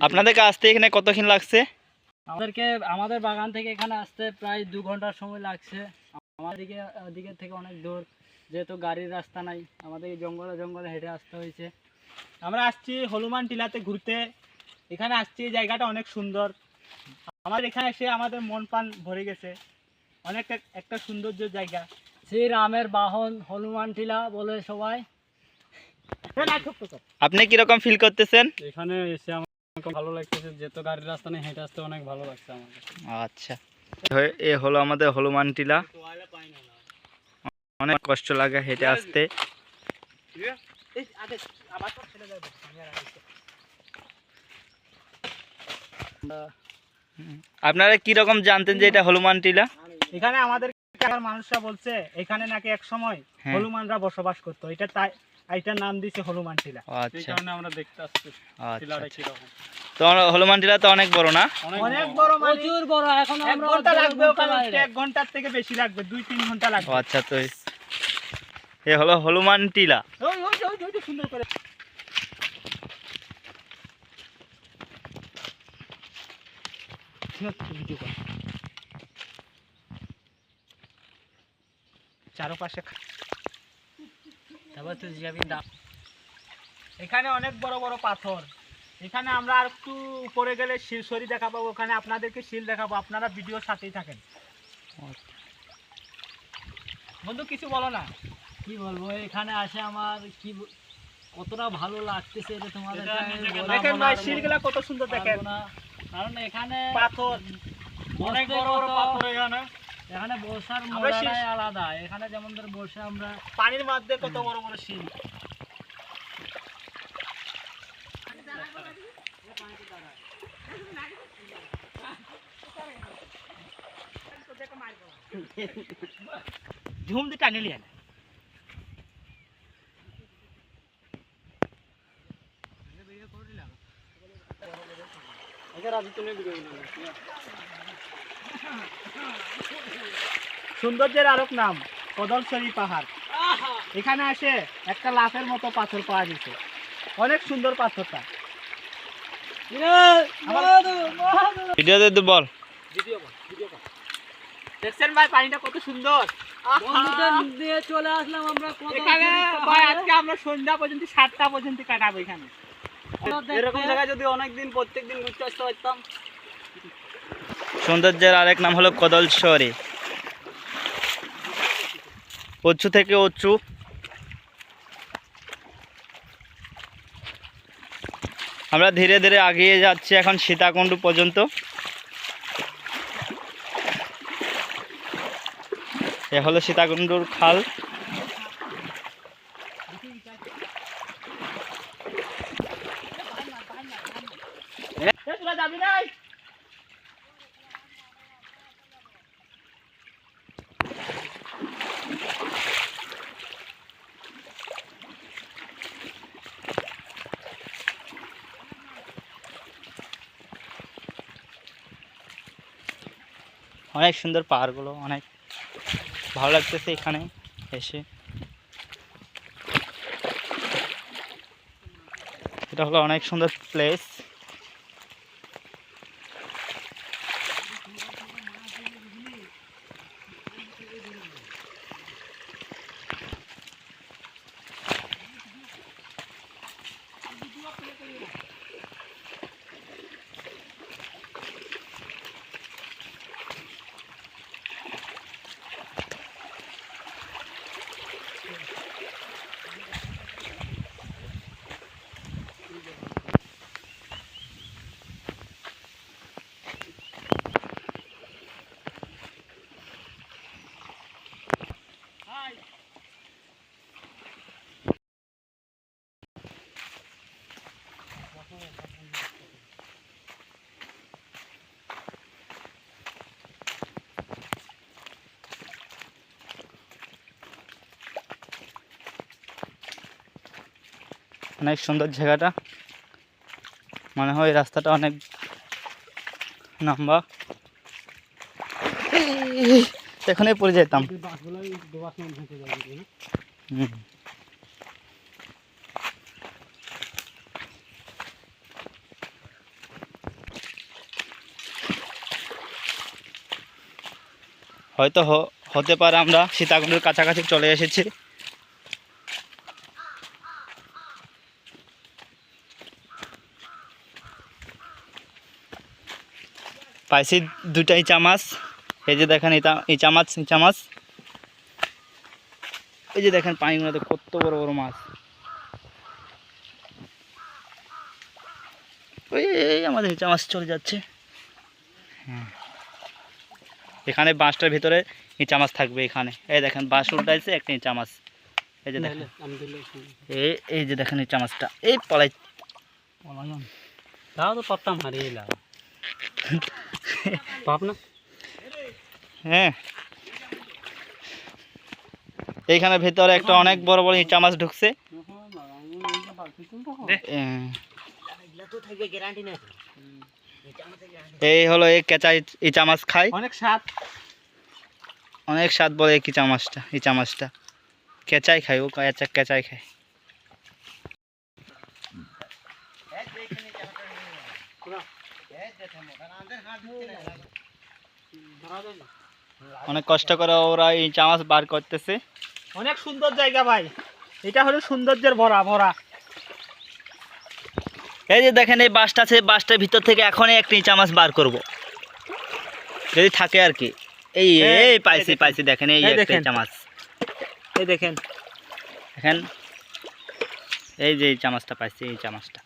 আপনাদেরকে আসতে এখানে কতক্ষণ লাগছে? আমাদেরকে আমাদের বাগান থেকে এখানে আসতে প্রায় দু ঘণ্টার সময় লাগছে। আমাদের দিকে দিকে থেকে অনেক দূর যেহেতু গাড়ির রাস্তা নাই আমাদের জঙ্গলে জঙ্গলে হেঁটে আসতে হয়েছে। আমরা আসছি হনুমান টিলাতে ঘুরতে। এখানে আসছি এই জায়গাটা অনেক সুন্দর। আমাদের এখানে এসে আমাদের মন প্রাণ ভরে গেছে। অনেক এক- একটা সৌন্দর্য জায়গা। সেই রামের বাহন হনুমান টিলা বলে সবাই। আপনি কীরকম ফিল করতেছেন? এখানে এসে ভালো লাগতেছে গাড়ির রাস্তা নেই হেঁটে আসতে অনেক ভালো লাগছে আমাকে। আচ্ছা। এ হলো আমাদের হনুমান টিলা। অনেক কষ্ট লাগে হেঁটে আসতে। আপনারা কি রকম জানতেন যে এটা হনুমান টিলা? এখানে আমাদের মানুষরা বলছে এখানে নাকি এক সময় হ্যাঁ। হনুমানরা বসবাস করতো। এটা তাই এটার নাম দিয়েছে হনুমান টিলা। আচ্ছা। আমরা দেখতে আসছি আচ্ছা আচ্ছা। তো হনুমান টিলা তো অনেক বড় না? অনেক বড়। মানে প্রচুর বড় এখন আমরা ঘণ্টা লাগবে ওখানে। এক ঘণ্টার থেকে বেশি লাগবে দুই তিন ঘণ্টা লাগবে। আচ্ছা তো এ- হলো হনুমান টিলা। ওই ওই ওই সুন্দর করে। চারপাশে তারপর তুই যাবি এখানে অনেক বড় বড় পাথর। এখানে আমরা আর একটু উপরে গেলে শিলসরি দেখাবো ওখানে আপনাদেরকে শিল দেখাবো আপনারা ভিডিওর সাথেই থাকেন। বন্ধু কিছু বলো না? কি বলব এখানে আসে আমার কি কতটা ভালো লাগতেছে এটা তোমাদের দেখেন ভাই শিলগুলা কত সুন্দর দেখেন। কারণ এখানে পাথর। অনেক বড় বড় পাথর এখানে। এখানে বর্ষার মজাটাই আলাদা। এখানে যেমন ধর বর্ষা আমরা পানির মধ্যে কত বড় বড় শিল। ঝুম দিয়ে টানে লিয়া সৌন্দর্যের আরক নাম কদলছড়ি পাহাড়। এখানে আসে একটা লাফের মতো পাথর পাওয়া গেছে। অনেক সুন্দর পাথরটা। ভিডিওতে তো বল। দেখছেন ভাই পানিটা কত সুন্দর। বন্ধুদের দিয়ে চলে আসলাম আমরা এখানে ভাই আজকে আমরা সন্ধ্যা পর্যন্ত সাতটা পর্যন্ত কাটাবো এখানে। এরকম জায়গায় যদি অনেকদিন প্রত্যেকদিন ঘুরতে আসতে পারতাম সৌন্দর্যের আরেক নাম হলো কদল কদলশ্বরী উঁচু থেকে উঁচু। আমরা ধীরে ধীরে এগিয়ে যাচ্ছি এখন সীতাকুণ্ড পর্যন্ত। এ হলো সীতাকুণ্ডুর খাল। যাবি অনেক সুন্দর পাহাড়গুলো অনেক ভালো লাগতেছে এখানে এসে। এটা হলো অনেক সুন্দর প্লেস অনেক সুন্দর জায়গাটা। মনে হয় রাস্তাটা অনেক নাম্বা এখানে পড়ে যেতাম। হয়তো হতে পারে আমরা সীতাকুণ্ডের কাছাকাছি চলে এসেছি। পাইছি দুটা ইচা মাছ। এই যে দেখেন ইচা মাছ ইচা মাছ। এই যে দেখেন পানিগুলোতে কত বড় বড় মাছ। ওই আমাদের ইচা মাছ চলে যাচ্ছে। হ্যাঁ এখানে বাঁশটার ভিতরে ইচা মাছ থাকবে এখানে। এই দেখেন বাঁশ উল্টাইছে একটা ইচা মাছ। এই যে দেখেন। এই এই যে দেখেন ইচা মাছটা। এই পলাই তাও তো পারতাম হারিয়ে এলাম। পাপ না হ্যাঁ। এইখানে ভেতরে একটা অনেক বড় বড় ইঁচা মাছ ঢুকছে। এই হলো এই কেঁচা ইঁচা মাছ খাই। অনেক স্বাদ। অনেক স্বাদ বলে এই ইচা মাছটা ইচা মাছটা। কেঁচাই খাই ও কেঁচা কেঁচাই খাই। অনেক কষ্ট করে ওরা এই ইচা মাছ বার করতেছে। অনেক সুন্দর জায়গা ভাই। এটা হলো সৌন্দর্যের ভরা ভরা। এই যে দেখেন এই বাসটা আছে বাসটার ভিতর থেকে এখনই একটা ইচা মাছ বার করব। যদি থাকে আর কি। এই এই, পাইছি। পাইছি দেখেন এই একটা মাছ এই দেখেন। দেখেন এই যে এই চামচটা পাইছি এই চামচটা।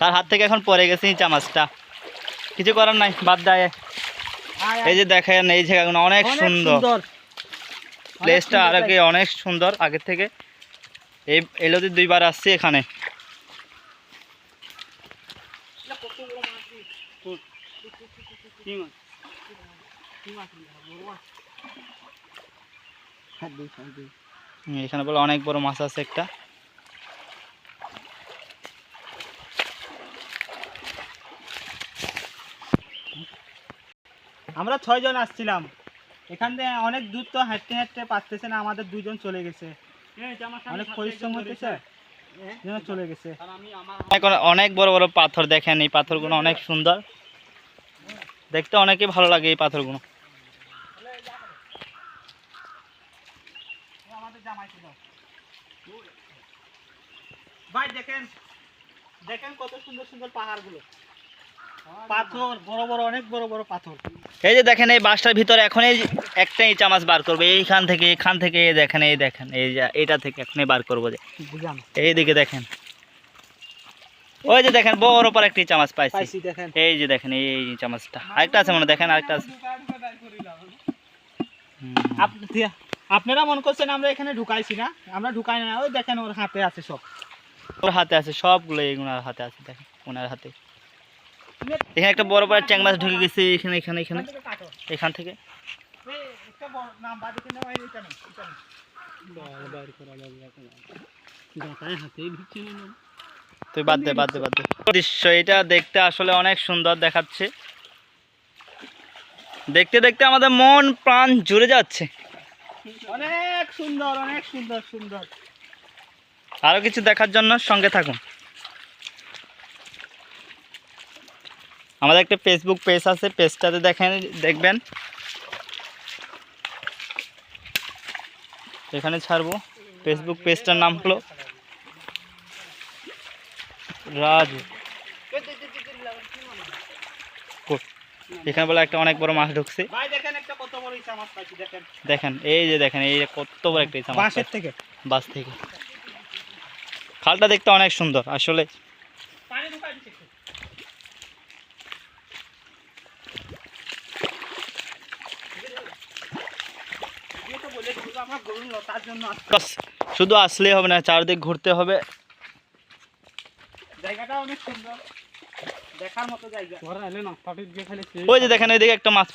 তার হাত থেকে এখন পরে গেছে এই চামচটা কিছু করার নাই বাদ দেয় এই যে দেখেন এই জায়গাগুলো অনেক সুন্দর। প্লেসটা আর কি অনেক সুন্দর আগের থেকে। এই এলোতে দুইবার আসছি এখানে। এখানে বলে অনেক বড় মাছ আছে একটা। আমরা ছয়জন আসছিলাম। এখান থেকে অনেক দূর তো হাঁটতে হাঁটতে পারতেছে না আমাদের দুজন চলে গেছে। অনেক পরিশ্রম হতেছে যেন চলে গেছে। অনেক অনেক বড় বড় পাথর দেখেন এই পাথরগুলো অনেক সুন্দর। দেখতে অনেকই ভালো লাগে এই পাথরগুলো। ভাই দেখেন দেখেন কত সুন্দর সুন্দর পাহাড়গুলো। পাথর বড় বড় অনেক বড় বড় পাথর। এই যে দেখেন এই বাসটার ভিতরে এখন এই একটা ইচা মাছ বার করবে। এইখান থেকে এখান থেকে দেখেন এই দেখেন এই যে এটা থেকে এখনই বার করব যে। এইদিকে দেখেন। ওই যে দেখেন বড় পর একটা পাইছি। এই যে দেখেন এই মাছটা। আরেকটা আছে মনে হয়, দেখেন আরেকটা আছে। আপনারা মনে করছেন আমরা এখানে ঢুকাইছি না? আমরা ঢুকাই না ওই দেখেন ওর হাতে আছে সব। ওর হাতে আছে সবগুলো এইগুলোর হাতে আছে দেখেন ওনার হাতে। এখানে একটা বড় বড় চ্যাং মাছ ঢুকে গেছে এখানে এখানে এখানে। এখান থেকে। তুই বাদ দে বাদ দে বাদ দে। দৃশ্য এটা দেখতে আসলে অনেক সুন্দর দেখাচ্ছে। দেখতে দেখতে আমাদের মন প্রাণ জুড়ে যাচ্ছে। অনেক সুন্দর অনেক সুন্দর সুন্দর। আরও কিছু দেখার জন্য সঙ্গে থাকুন। আমাদের একটা ফেসবুক পেজ আছে পেজটাতে দেখেন দেখবেন। এখানে ছাড়বো। ফেসবুক পেজটার নাম হলো রাজু। কো- এখানে বলে একটা অনেক বড় মাছ ঢুকছে। দেখেন একটা কত বড় ইসা মাছ পাইছি দেখেন। দেখেন এই যে দেখেন এই যে কত বড় একটা মাছ থেকে? বাস থেকে। খালটা দেখতে অনেক সুন্দর আসলে পানি ঢুকাই দিচ্ছে একটু। এই তো বলে দিল, আমার গরু না, তার জন্য আসছে। বাস, শুধু আসলেই হবে না চারদিক ঘুরতে হবে। জায়গাটা অনেক সুন্দর। দেখার মতো জায়গা। ওই যে দেখেন ওইদিকে একটা মাছ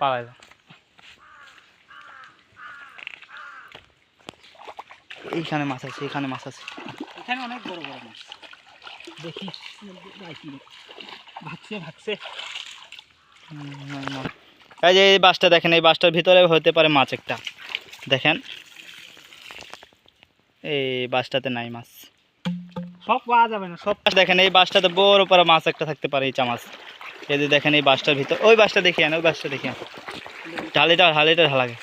পাওয়া যায় এইখানে মাছ আছে এখানে মাছ আছে। এখানে অনেক বড় বড় মাছ। দেখি। ভাগছে ভাগছে। এই যে এই বাসটা দেখেন এই বাসটার ভিতরে হতে পারে মাছ একটা। দেখেন। এই বাসটাতে নাই মাছ। সব পাওয়া যাবে না সব দেখেন এই বাসটাতে বড় বড় মাছ একটা থাকতে পারে এই চামাচ এই যে দেখেন এই বাসটার ভিতর ওই বাসটা দেখি আন ওই বাসটা দেখি আন। ঢালিটা ঢালিটা ঢালাগে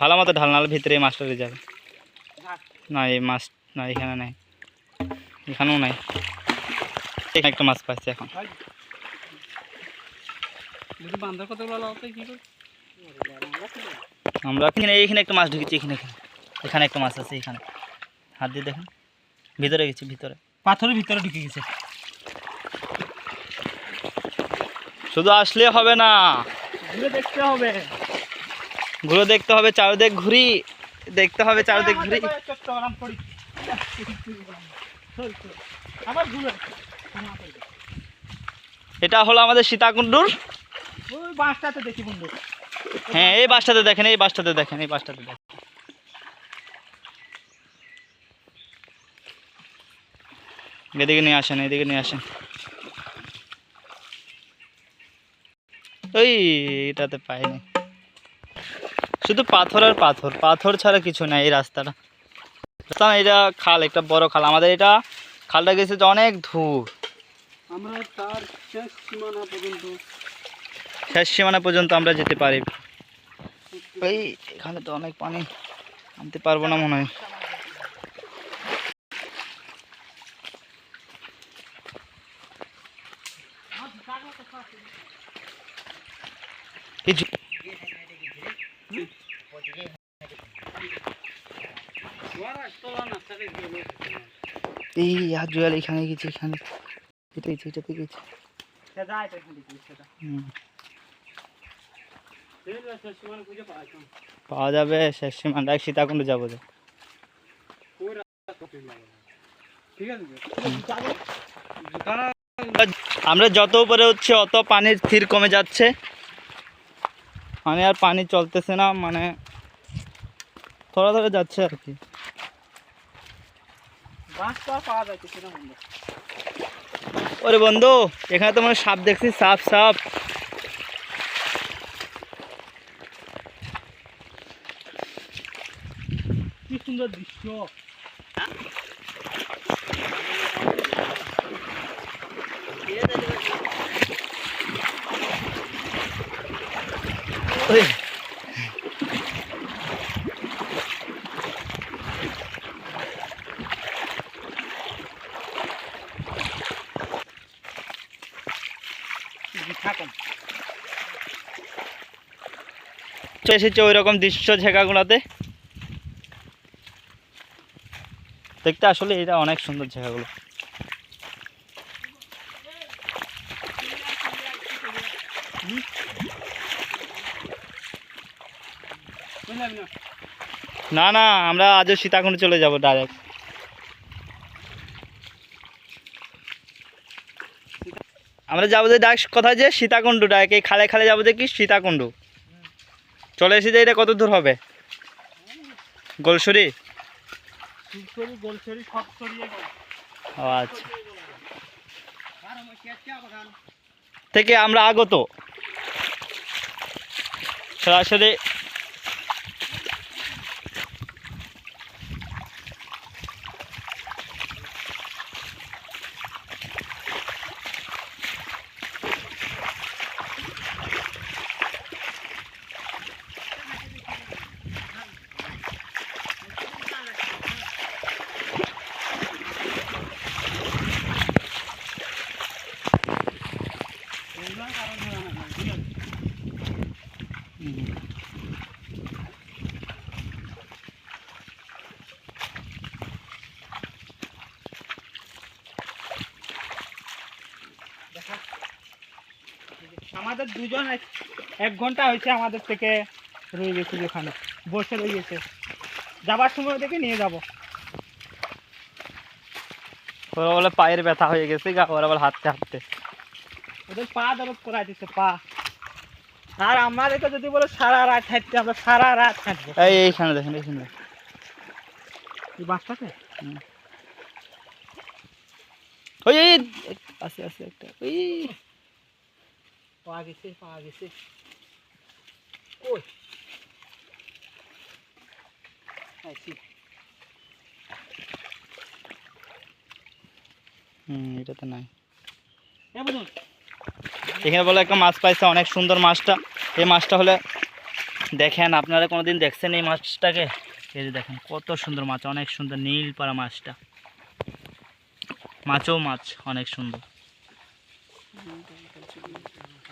ভালো মতো ঢাল নাহলে ভিতরে এই মাছটা যাবে। না এই মাছ না এখানে নাই। এখানেও নাই। এখানে একটা মাছ পাচ্ছি এখন। আমরা এখানে একটা মাছ ঢুকেছি এখানে এখানে। এখানে একটা মাছ আছে এখানে। হাত দিয়ে দেখেন। ভিতরে গেছি ভিতরে। পাথরের ভিতরে ঢুকে গেছে। শুধু আসলে হবে না। ঘুরে দেখতে হবে। ঘুরে দেখতে হবে চারদিক ঘুরি। দেখতে হবে চারদিক ঘুরি। এটা হলো আমাদের সীতাকুণ্ডুর। ওই বাঁশটাতে দেখি বন্ধু। হ্যাঁ এই বাসটাতে দেখেন এই বাসটাতে দেখেন এই বাসটাতে দেখেন। এদিকে নিয়ে আসেন এদিকে নিয়ে আসেন। ওই এটাতে পাইনি। শুধু পাথর আর পাথর পাথর ছাড়া কিছু নাই এই রাস্তাটা। এটা খাল একটা বড় খাল। আমাদের এটা খালটা গেছে যে অনেক আমরা তার শেষ সীমানা পর্যন্ত শেষ সীমানা পর্যন্ত আমরা যেতে পারি। এই এখানে তো অনেক পানি। আনতে পারব না মনে হয়। কিছু এই আর জয়াল এখানে গেছে এখানে। এটা গেছে এটাতে গেছে। সীমানা পাওয়া যাবে শেষ সীমা ডাইরেক্ট সীতাকুণ্ড যাব যে। আমরা যত উপরে হচ্ছে অত পানির স্থির কমে যাচ্ছে। মানে আর পানি চলতেছে না মানে থোড়া ধরে যাচ্ছে আর কি। ওরে বন্ধু এখানে তো মানে সাপ দেখছি সাপ সাপ। কি সুন্দর দৃশ্য ওই থাকেন চলে এসেছে ওই রকম দৃশ্য ঝেঁকাগুলোতে। দেখতে আসলে এটা অনেক সুন্দর ঝেঁকাগুলো বুঝলাম না না না আমরা আজও সীতাকুণ্ড চলে যাব ডাইরেক্ট আমরা যাব যে ডাক কথা যে? সীতাকুণ্ড ডাইরেক্ট এই খালে খালে যাব যে কি? সীতাকুণ্ড। চলে এসে যে এটা কত দূর হবে? গোলসুরি ও আচ্ছা। থেকে আমরা আগত। সরাসরি আমাদের দুজন এক- ঘণ্টা হয়েছে আমাদের থেকে রয়ে গেছে ওখানে বসে রয়ে গেছে। যাবার সময় দেখে নিয়ে যাব। ওরা বলে পায়ের ব্যথা হয়ে গেছে গা ওরা বলে হাঁটতে হাঁটতে। ওদের পা দরদ করাই দিচ্ছে পা। আর আমাদেরকে যদি বলো সারা রাত হাঁটতে আমরা সারা রাত হাঁটবো। এই এইখানে দেখেন এইখানে দেখেন। এই বাসটাতে? ওই এই, আছে আছে একটা। ওই পা গেছে পা গেছে। কই আইছি হুম এটাতে নাই। এখানে বলে একটা মাছ পাইছে অনেক সুন্দর মাছটা। এই মাছটা হলে দেখেন আপনারা কোনোদিন দেখছেন এই মাছটাকে? এই যে দেখেন কত সুন্দর মাছ অনেক সুন্দর নীল পাড়া মাছটা। মাছও মাছ অনেক সুন্দর।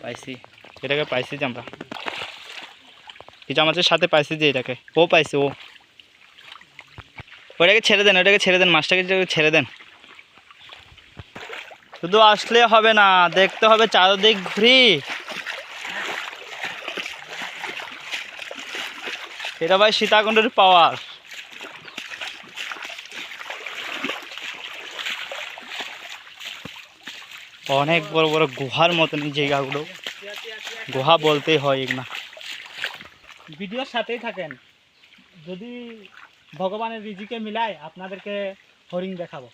পাইছি। এটাকে পাইছি যে আমরা। এটা মাছের সাথে পাইছি যে এটাকে। ও পাইছে, ও। ওটাকে ছেড়ে দেন, ওটাকে ছেড়ে দেন, মাছটাকে ছেড়ে দেন। শুধু আসলে হবে না, দেখতে হবে চারদিক ঘুরি। এটা ভাই সীতাকুণ্ডের পাওয়ার। অনেক বড় বড় গুহার মতন এই জায়গাগুলো। গুহা বলতেই হয় না ভিডিওর সাথেই থাকেন। যদি ভগবানের রিজিকে মিলায় আপনাদেরকে হরিণ দেখাবো।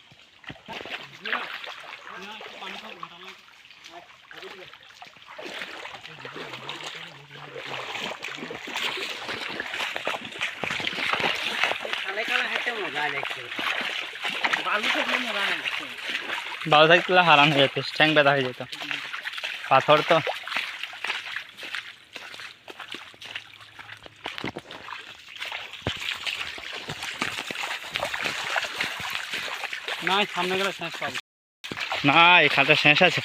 বালু থাকলে মজা নেই ভালো থাকলে হারান হয়ে যেত ঠ্যাং ব্যথা হয়ে যেত। পাথর তো। না সামনে গেলে শেষ পাবো। না এখানটা শেষ আছে।